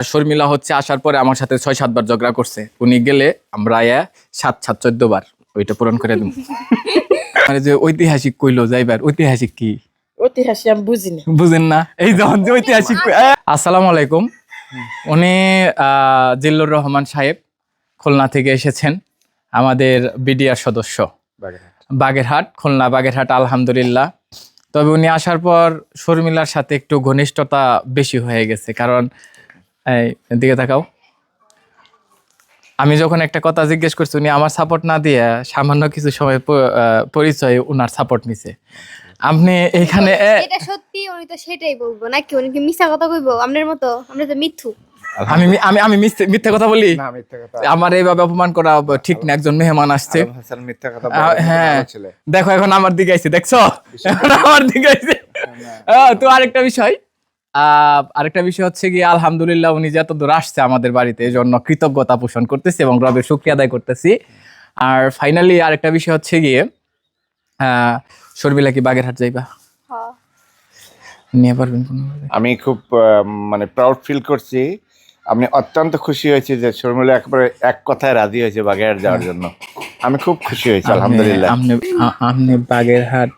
শর্মিলা হচ্ছে আসার পরে আমার সাথে ছয় সাতবার ঝগড়া করছে। উনি গেলে আমরা সাত সাত চোদ্দ বার ওইটা পূরণ করে দেব। মানে যে ঐতিহাসিক কইলো যাইবার ঐতিহাসিক কি? ঐতিহাসিক আমি বুঝি না বুঝেন না? এই যখন যে ঐতিহাসিক আসসালামু আলাইকুম। উনি আহ, জিল্লুর রহমান সাহেব খুলনা থেকে এসেছেন আমাদের বিডিআর সদস্য। বাগেরহাট। খুলনা বাগেরহাট আলহামদুলিল্লাহ। তবে উনি আসার পর শর্মিলার সাথে একটু ঘনিষ্ঠতা বেশি হয়ে গেছে কারণ এই দিকে তাকাও। আমি যখন একটা কথা জিজ্ঞেস করছি উনি আমার সাপোর্ট না দিয়ে সামান্য কিছু সময় পরিচয় উনার সাপোর্ট নিছে। আপনি এখানে এটা সত্যি উনি তো সেটাই বলব। নাকি উনি কি মিথ্যা কথা কইবো? আপনার মতো আমরা তো মিথ্যু। আমি আমি আমি মিথ্যে কথা বলি? না মিথ্যা কথা। আমার এইভাবে অপমান করা ঠিক না একজন মেহমান আসছে। হাসান মিথ্যা কথা হ্যাঁ। দেখো এখন আমার দিকে আইছে দেখছ? আমার দিকে আইছে। আহ, তো আরেকটা বিষয়। আরেকটা বিষয় হচ্ছে কি আলহামদুলিল্লাহ উনি যত দূর আসছে আমাদের বাড়িতে এই জন্য কৃতজ্ঞতা পোষণ করতেছি এবং রবের শুক্রিয়া আদায় করতেছি। আর ফাইনালি আরেকটা বিষয় হচ্ছে গিয়ে আহ, শর্মিলা কি বাগেরহাট যাইবা? হ্যাঁ। নিয়ে পারবেন আমি খুব মানে প্রাউড ফিল করছি। আমি অত্যন্ত খুশি হয়েছি যে শর্মিলা একবারে এক কথায় রাজি হয়েছে বাগেরহাট যাওয়ার জন্য। আমি খুব খুশি হয়েছি আলহামদুলিল্লাহ। আপনি বাগেরহাট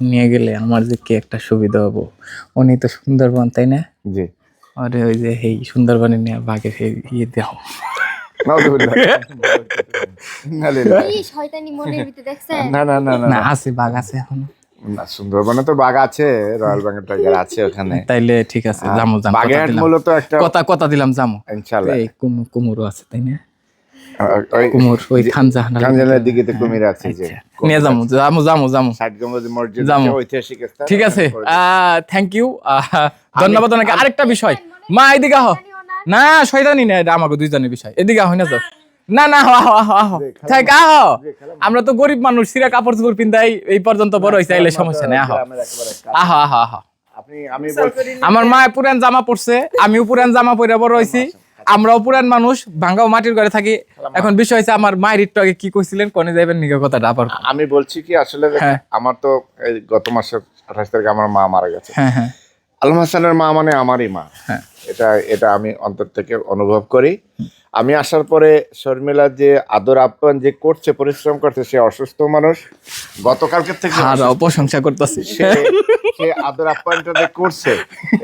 নিয়ে গেলে আমার যে কি একটা সুবিধা হব? উনি তো সুন্দরবন তাই না? জি। আরে ওই যে এই সুন্দরবনে নিয়ে বাঘের ইয়ে দেও। নাউজুবিল্লাহ। নালিল্লাহ। এই শয়তানি মনের ভিতরে দেখছেন? না না না না আছে বাঘ আছে এখন। না, সুন্দরবনে তো বাঘ আছে রয়্যাল বেঙ্গল টাইগার আছে ওখানে। তাইলে ঠিক আছে জামু জামু দিলাম। মূলত একটা কথা কথা দিলাম জামু। ইনশাল্লাহ। এই কুমু- কুমুরও আছে তাই না? কুমুর ওই খানজাহান খানজানের দিকে তো কুমির আছে যে। নিয়ে যামু জামু জামু জামু ষাট গম্বুজ মসজিদ যাব। আছে, ঐতিহাসিক ঠিক আছে থ্যাংক ইউ ধন্যবাদ ওনাকে আরেকটা বিষয়। মা এদিকে আহ। না শয়তানি না এটা আমাকে দুইজনের বিষয়। এদিকে আহ না যাও না না আহ আহ আহ আহ। থাক আহ। আমরা তো গরিব মানুষ সিরা কাপড় চোপড় পিন্দাই এই পর্যন্ত বড় হয়েছে আইলে সমস্যা নেই আহ। আহ আহ আহ আমার মা পুরান জামা পরছে আমিও পুরান জামা পরে বড় হয়েছি আমরাও পুরান মানুষ ভাঙ্গাও মাটির ঘরে থাকি। এখন বিষয় হচ্ছে আমার মায়ের একটু আগে কি কইছিলেন কনে যাইবেন নিকে কথাটা আবার। আমি বলছি কি আসলে হ্যাঁ। আমার তো এই গত মাসের আঠাশ তারিখে আমার মা মারা গেছে। হ্যাঁ হ্যাঁ। আলম হাসানের মা মানে আমারই মা। এটা এটা আমি অন্তর থেকে অনুভব করি। আমি আসার পরে শর্মিলা যে আদর আপ্যায়ন যে করছে পরিশ্রম করছে সে অসুস্থ মানুষ। গতকালকে থেকে প্রশংসা করতেছি। সে সে আদর আপ্যায়নটা যে করছে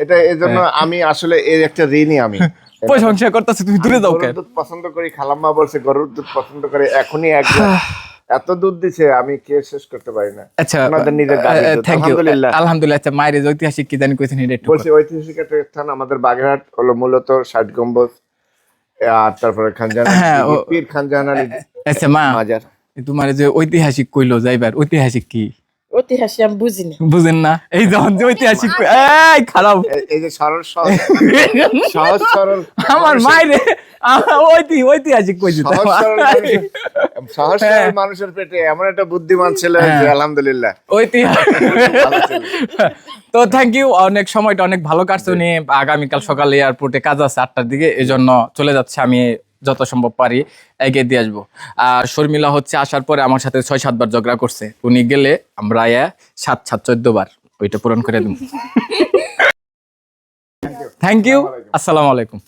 এটা এই জন্য হ্যাঁ। আমি আসলে এর একটা ঋণই আমি। প্রশংসা করতেছি তুমি দূরে কেন? দুধ পছন্দ করি খালাম্মা বলছে গরুর দুধ পছন্দ করে এখনই একজন এত দুধ দিছে আমি কে শেষ করতে পারি না। আচ্ছা থ্যাংক ইউ আলহামদুলিল্লাহ। আচ্ছা মায়ের যে ঐতিহাসিক কি জানি কইছেন এটা বলছি ঐতিহাসিক একটা স্থান আমাদের বাগেরহাট হলো মূলত ষাট গম্বুজ আর তারপরে খানজান হ্যাঁ, পীর খানজান আলী আচ্ছা মা তোমার যে ঐতিহাসিক কইলো যাইবার ঐতিহাসিক কি? ঐতিহাসিক আমি বুঝি না বুঝেন না? এই যখন যে ঐতিহাসিক এই খারাপ। এই- এই যে সরল সহজ সহজ সরল। আমার মায়ের ঐতি ঐতিহাসিক কইছি সহজ সহজ। সরল মানুষের পেটে এমন একটা বুদ্ধিমান ছেলে হ্যাঁ। হয়েছে আলহামদুলিল্লাহ। ঐতিহাসিক তো থ্যাংক ইউ অনেক সময়টা অনেক ভালো কাটছে উনি আগামীকাল সকালে এয়ারপোর্টে কাজ আছে আটটার দিকে এই জন্য চলে যাচ্ছে আমি যত সম্ভব পারি এগিয়ে দিয়ে আসব। আর শর্মিলা হচ্ছে আসার পরে আমার সাথে ছয় সাতবার ঝগড়া করছে। উনি গেলে আমরা সাত সাত চোদ্দ বার ওইটা পূরণ করে দেব। থ্যাংক ইউ আসসালামু আলাইকুম।